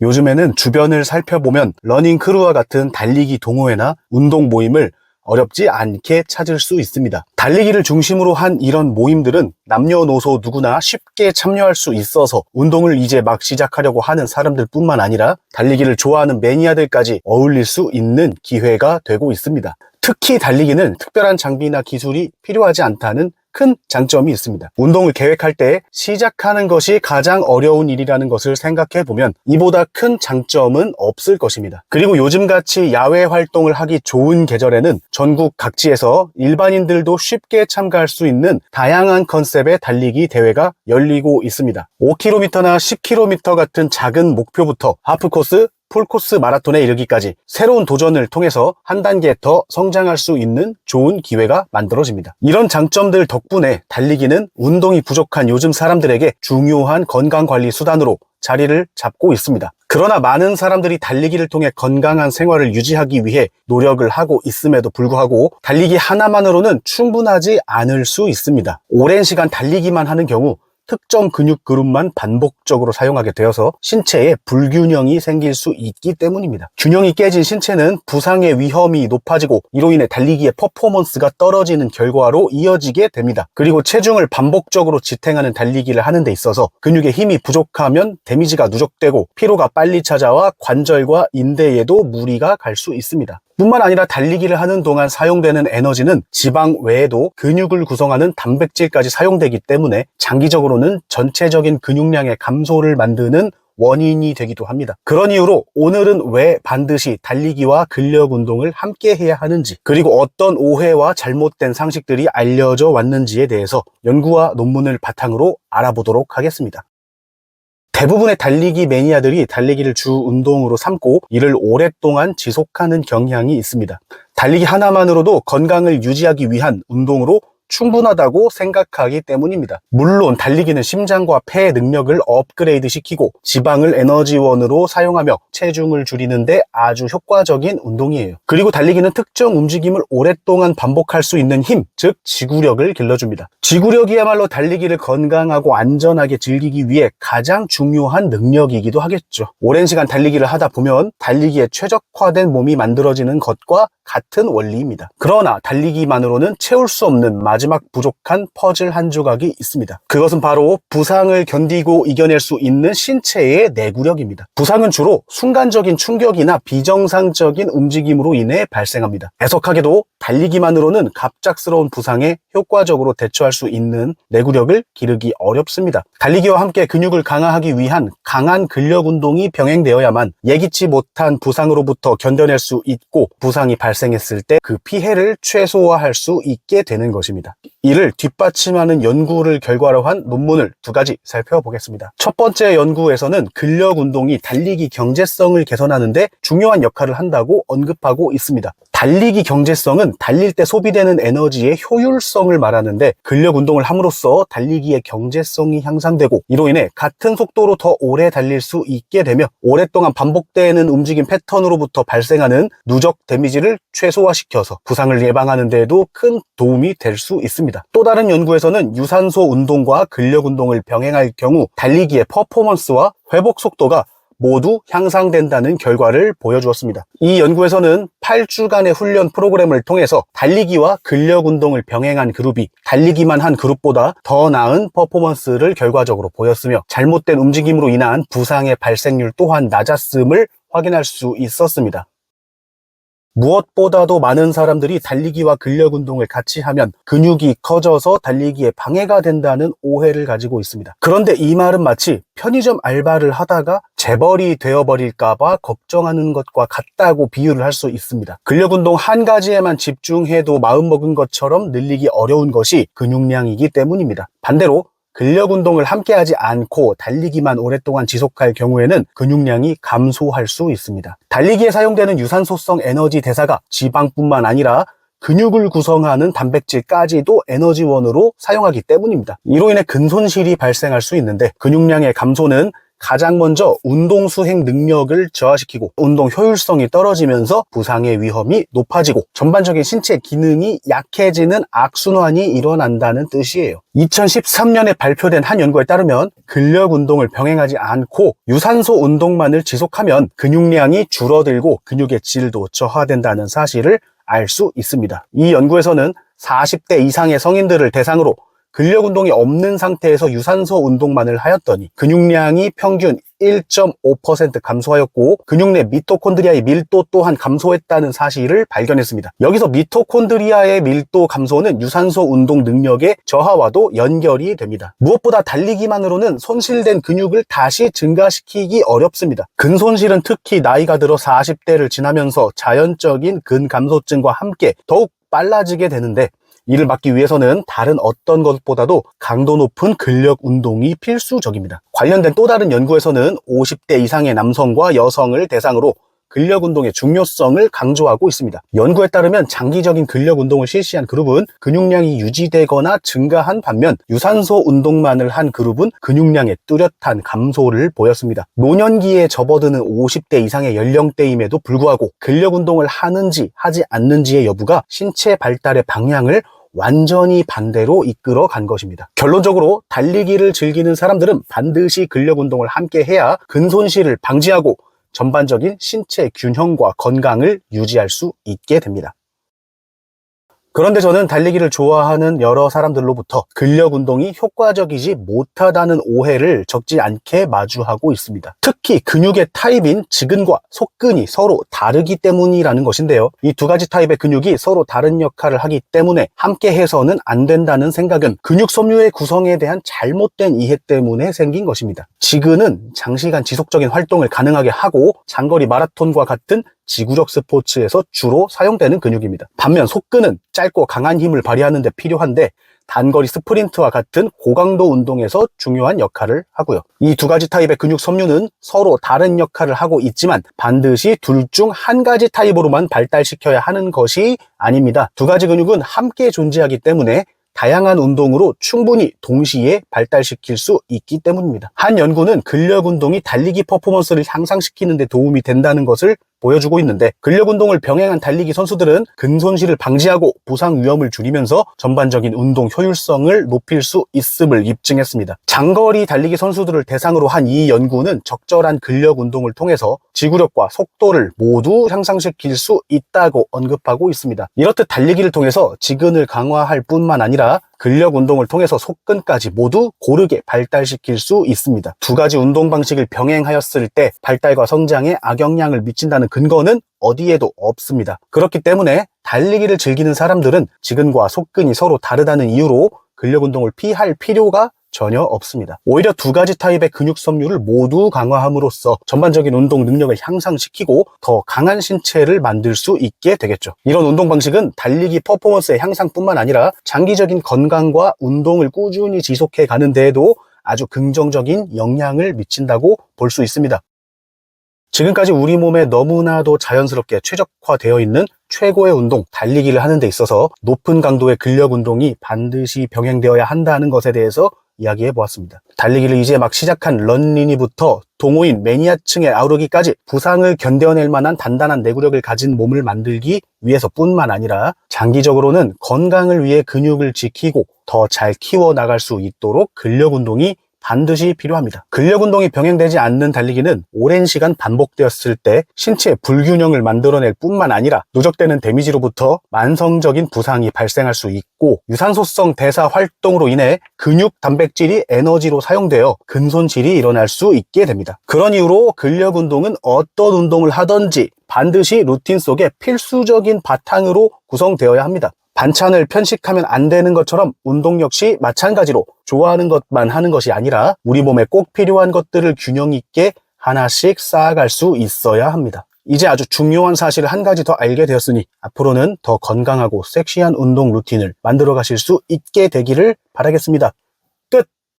요즘에는 주변을 살펴보면 러닝 크루와 같은 달리기 동호회나 운동 모임을 어렵지 않게 찾을 수 있습니다. 달리기를 중심으로 한 이런 모임들은 남녀노소 누구나 쉽게 참여할 수 있어서 운동을 이제 막 시작하려고 하는 사람들 뿐만 아니라 달리기를 좋아하는 매니아들까지 어울릴 수 있는 기회가 되고 있습니다. 특히 달리기는 특별한 장비나 기술이 필요하지 않다는 큰 장점이 있습니다. 운동을 계획할 때 시작하는 것이 가장 어려운 일이라는 것을 생각해 보면 이보다 큰 장점은 없을 것입니다. 그리고 요즘같이 야외 활동을 하기 좋은 계절에는 전국 각지에서 일반인들도 쉽게 참가할 수 있는 다양한 컨셉의 달리기 대회가 열리고 있습니다. 5km나 10km 같은 작은 목표부터 하프코스, 풀코스 마라톤에 이르기까지 새로운 도전을 통해서 한 단계 더 성장할 수 있는 좋은 기회가 만들어집니다. 이런 장점들 덕분에 달리기는 운동이 부족한 요즘 사람들에게 중요한 건강관리 수단으로 자리를 잡고 있습니다. 그러나 많은 사람들이 달리기를 통해 건강한 생활을 유지하기 위해 노력을 하고 있음에도 불구하고 달리기 하나만으로는 충분하지 않을 수 있습니다. 오랜 시간 달리기만 하는 경우 특정 근육 그룹만 반복적으로 사용하게 되어서 신체에 불균형이 생길 수 있기 때문입니다. 균형이 깨진 신체는 부상의 위험이 높아지고 이로 인해 달리기의 퍼포먼스가 떨어지는 결과로 이어지게 됩니다. 그리고 체중을 반복적으로 지탱하는 달리기를 하는 데 있어서 근육의 힘이 부족하면 데미지가 누적되고 피로가 빨리 찾아와 관절과 인대에도 무리가 갈 수 있습니다. 뿐만 아니라 달리기를 하는 동안 사용되는 에너지는 지방 외에도 근육을 구성하는 단백질까지 사용되기 때문에 장기적으로는 전체적인 근육량의 감소를 만드는 원인이 되기도 합니다. 그런 이유로 오늘은 왜 반드시 달리기와 근력 운동을 함께 해야 하는지, 그리고 어떤 오해와 잘못된 상식들이 알려져 왔는지에 대해서 연구와 논문을 바탕으로 알아보도록 하겠습니다. 대부분의 달리기 매니아들이 달리기를 주 운동으로 삼고 이를 오랫동안 지속하는 경향이 있습니다. 달리기 하나만으로도 건강을 유지하기 위한 운동으로 충분하다고 생각하기 때문입니다. 물론 달리기는 심장과 폐 능력을 업그레이드 시키고 지방을 에너지원으로 사용하며 체중을 줄이는데 아주 효과적인 운동이에요. 그리고 달리기는 특정 움직임을 오랫동안 반복할 수 있는 힘, 즉 지구력을 길러줍니다. 지구력이야말로 달리기를 건강하고 안전하게 즐기기 위해 가장 중요한 능력이기도 하겠죠. 오랜 시간 달리기를 하다 보면 달리기에 최적화된 몸이 만들어지는 것과 같은 원리입니다. 그러나 달리기만으로는 채울 수 없는 마 지막 부족한 퍼즐 한 조각이 있습니다. 그것은 바로 부상을 견디고 이겨낼 수 있는 신체의 내구력입니다. 부상은 주로 순간적인 충격이나 비정상적인 움직임으로 인해 발생합니다. 애석하게도 달리기만으로는 갑작스러운 부상에 효과적으로 대처할 수 있는 내구력을 기르기 어렵습니다. 달리기와 함께 근육을 강화하기 위한 강한 근력 운동이 병행되어야만 예기치 못한 부상으로부터 견뎌낼 수 있고 부상이 발생했을 때 그 피해를 최소화할 수 있게 되는 것입 니다. 이를 뒷받침하는 연구를 결과로 한 논문을 두 가지 살펴보겠습니다. 첫 번째 연구에서는 근력 운동이 달리기 경제성을 개선하는데 중요한 역할을 한다고 언급하고 있습니다. 달리기 경제성은 달릴 때 소비되는 에너지의 효율성을 말하는데 근력 운동을 함으로써 달리기의 경제성이 향상되고 이로 인해 같은 속도로 더 오래 달릴 수 있게 되며 오랫동안 반복되는 움직임 패턴으로부터 발생하는 누적 데미지를 최소화시켜서 부상을 예방하는 데에도 큰 도움이 될 수 있습니다. 또 다른 연구에서는 유산소 운동과 근력 운동을 병행할 경우 달리기의 퍼포먼스와 회복 속도가 모두 향상된다는 결과를 보여주었습니다. 이 연구에서는 8주간의 훈련 프로그램을 통해서 달리기와 근력 운동을 병행한 그룹이 달리기만 한 그룹보다 더 나은 퍼포먼스를 결과적으로 보였으며 잘못된 움직임으로 인한 부상의 발생률 또한 낮았음을 확인할 수 있었습니다. 무엇보다도 많은 사람들이 달리기와 근력 운동을 같이 하면 근육이 커져서 달리기에 방해가 된다는 오해를 가지고 있습니다. 그런데 이 말은 마치 편의점 알바를 하다가 재벌이 되어버릴까봐 걱정하는 것과 같다고 비유를 할 수 있습니다. 근력 운동 한 가지에만 집중해도 마음먹은 것처럼 늘리기 어려운 것이 근육량이기 때문입니다. 반대로 근력 운동을 함께 하지 않고 달리기만 오랫동안 지속할 경우에는 근육량이 감소할 수 있습니다. 달리기에 사용되는 유산소성 에너지 대사가 지방뿐만 아니라 근육을 구성하는 단백질까지도 에너지원으로 사용하기 때문입니다. 이로 인해 근손실이 발생할 수 있는데 근육량의 감소는 가장 먼저 운동 수행 능력을 저하시키고 운동 효율성이 떨어지면서 부상의 위험이 높아지고 전반적인 신체 기능이 약해지는 악순환이 일어난다는 뜻이에요. 2013년에 발표된 한 연구에 따르면 근력 운동을 병행하지 않고 유산소 운동만을 지속하면 근육량이 줄어들고 근육의 질도 저하된다는 사실을 알 수 있습니다. 이 연구에서는 40대 이상의 성인들을 대상으로 근력 운동이 없는 상태에서 유산소 운동만을 하였더니 근육량이 평균 1.5% 감소하였고 근육 내 미토콘드리아의 밀도 또한 감소했다는 사실을 발견했습니다. 여기서 미토콘드리아의 밀도 감소는 유산소 운동 능력의 저하와도 연결이 됩니다. 무엇보다 달리기만으로는 손실된 근육을 다시 증가시키기 어렵습니다. 근손실은 특히 나이가 들어 40대를 지나면서 자연적인 근감소증과 함께 더욱 빨라지게 되는데 이를 막기 위해서는 다른 어떤 것보다도 강도 높은 근력 운동이 필수적입니다. 관련된 또 다른 연구에서는 50대 이상의 남성과 여성을 대상으로 근력 운동의 중요성을 강조하고 있습니다. 연구에 따르면 장기적인 근력 운동을 실시한 그룹은 근육량이 유지되거나 증가한 반면 유산소 운동만을 한 그룹은 근육량의 뚜렷한 감소를 보였습니다. 노년기에 접어드는 50대 이상의 연령대임에도 불구하고 근력 운동을 하는지 하지 않는지의 여부가 신체 발달의 방향을 완전히 반대로 이끌어 간 것입니다. 결론적으로 달리기를 즐기는 사람들은 반드시 근력 운동을 함께 해야 근손실을 방지하고 전반적인 신체 균형과 건강을 유지할 수 있게 됩니다. 그런데 저는 달리기를 좋아하는 여러 사람들로부터 근력 운동이 효과적이지 못하다는 오해를 적지 않게 마주하고 있습니다. 특히 근육의 타입인 지근과 속근이 서로 다르기 때문이라는 것인데요. 이 두 가지 타입의 근육이 서로 다른 역할을 하기 때문에 함께 해서는 안 된다는 생각은 근육 섬유의 구성에 대한 잘못된 이해 때문에 생긴 것입니다. 지근은 장시간 지속적인 활동을 가능하게 하고 장거리 마라톤과 같은 지구력 스포츠에서 주로 사용되는 근육입니다. 반면 속근은 짧고 강한 힘을 발휘하는 데 필요한데 단거리 스프린트와 같은 고강도 운동에서 중요한 역할을 하고요. 이 두 가지 타입의 근육 섬유는 서로 다른 역할을 하고 있지만 반드시 둘 중 한 가지 타입으로만 발달시켜야 하는 것이 아닙니다. 두 가지 근육은 함께 존재하기 때문에 다양한 운동으로 충분히 동시에 발달시킬 수 있기 때문입니다. 한 연구는 근력 운동이 달리기 퍼포먼스를 향상시키는 데 도움이 된다는 것을 보여주고 있는데 근력 운동을 병행한 달리기 선수들은 근손실을 방지하고 부상 위험을 줄이면서 전반적인 운동 효율성을 높일 수 있음을 입증했습니다. 장거리 달리기 선수들을 대상으로 한 이 연구는 적절한 근력 운동을 통해서 지구력과 속도를 모두 향상시킬 수 있다고 언급하고 있습니다. 이렇듯 달리기를 통해서 지근을 강화할 뿐만 아니라 근력 운동을 통해서 속근까지 모두 고르게 발달시킬 수 있습니다. 두 가지 운동 방식을 병행하였을 때 발달과 성장에 악영향을 미친다는 근거는 어디에도 없습니다. 그렇기 때문에 달리기를 즐기는 사람들은 지근과 속근이 서로 다르다는 이유로 근력 운동을 피할 필요가 전혀 없습니다. 오히려 두 가지 타입의 근육 섬유를 모두 강화함으로써 전반적인 운동 능력을 향상시키고 더 강한 신체를 만들 수 있게 되겠죠. 이런 운동 방식은 달리기 퍼포먼스의 향상뿐만 아니라 장기적인 건강과 운동을 꾸준히 지속해 가는 데에도 아주 긍정적인 영향을 미친다고 볼 수 있습니다. 지금까지 우리 몸에 너무나도 자연스럽게 최적화되어 있는 최고의 운동, 달리기를 하는 데 있어서 높은 강도의 근력 운동이 반드시 병행되어야 한다는 것에 대해서 이야기해 보았습니다. 달리기를 이제 막 시작한 런린이부터 동호인 매니아층에 아우르기까지 부상을 견뎌낼 만한 단단한 내구력을 가진 몸을 만들기 위해서뿐만 아니라 장기적으로는 건강을 위해 근육을 지키고 더 잘 키워 나갈 수 있도록 근력 운동이 반드시 필요합니다. 근력 운동이 병행되지 않는 달리기는 오랜 시간 반복되었을 때 신체 불균형을 만들어낼 뿐만 아니라 누적되는 데미지로부터 만성적인 부상이 발생할 수 있고 유산소성 대사 활동으로 인해 근육 단백질이 에너지로 사용되어 근손실이 일어날 수 있게 됩니다. 그런 이유로 근력 운동은 어떤 운동을 하든지 반드시 루틴 속에 필수적인 바탕으로 구성되어야 합니다. 반찬을 편식하면 안 되는 것처럼 운동 역시 마찬가지로 좋아하는 것만 하는 것이 아니라 우리 몸에 꼭 필요한 것들을 균형 있게 하나씩 쌓아갈 수 있어야 합니다. 이제 아주 중요한 사실을 한 가지 더 알게 되었으니 앞으로는 더 건강하고 섹시한 운동 루틴을 만들어 가실 수 있게 되기를 바라겠습니다.